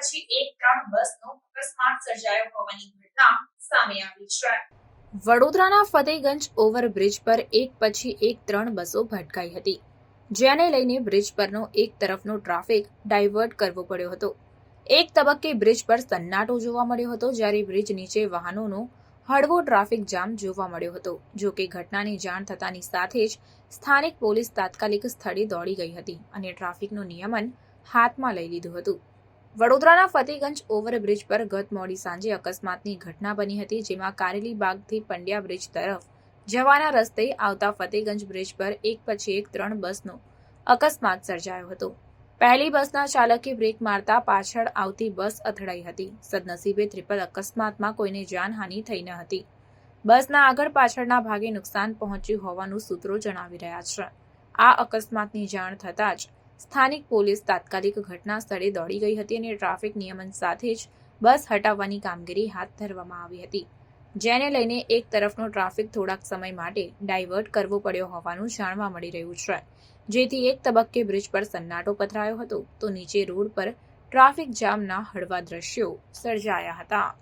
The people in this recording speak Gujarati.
પછી એક ત્રણ બસનો અકસ્માત સર્જાયો હોવાની ઘટના સામે આવી છે. વડોદરાના ફતેગંજ ઓવરબ્રિજ પર એક પછી એક ત્રણ બસો ભટકાઈ હતી, જેને લઈને બ્રિજ પરનો એક તરફનો ટ્રાફિક ડાયવર્ટ કરવો પડ્યો હતો. એક તબક્કે બ્રિજ પર સન્નાટો જોવા મળ્યો હતો, જ્યારે બ્રિજ નીચે વાહનોનો હળવો ટ્રાફિક જામ જોવા મળ્યો હતો, જો કે ઘટનાની જાણ થતાની સાથે જ સ્થાનિક પોલીસ તાત્કાલિક સ્થળે દોડી ગઈ હતી અને ટ્રાફિકનું નિયમન હાથમાં લઈ લીધું હતું. વડોદરાના ફતેગંજ ઓવરબ્રિજ પર ગત મોડી સાંજે અકસ્માતની ઘટના બની હતી, જેમાં કારેલી બાગથી પંડ્યા બ્રિજ તરફ જવાના રસ્તે આવતા ફતેગંજ બ્રિજ પર એક પછી એક ત્રણ બસનો અકસ્માત સર્જાયો હતો. પહેલી બસના ચાલકે બ્રેક મારતા પાછળ આવતી બસ અથડાઈ હતી. સદનસીબે ત્રિપલ અકસ્માતમાં કોઈને જાનહાનિ થઈ ન હતી. બસના આગળ પાછળના ભાગે નુકસાન પહોંચ્યું હોવાનું સૂત્રો જણાવી રહ્યા છે. આ અકસ્માતની જાણ થતાં જ સ્થાનિક પોલીસ તાત્કાલિક ઘટના સ્થળે દોડી ગઈ હતી અને ટ્રાફિક નિયમન સાથે જ બસ હટાવવાની કામગીરી હાથ ધરવામાં આવી હતી. જેને લઈને એક તરફનો ટ્રાફિક થોડાક સમય માટે ડાયવર્ટ કરવો પડ્યો હોવાનું જાણવા મળી રહ્યું છે. જેથી એક તબક્કે બ્રિજ પર સન્નાટો પથરાયો હતો, તો નીચે રોડ પર ટ્રાફિક જામના હળવા દ્રશ્યો સર્જાયા હતા.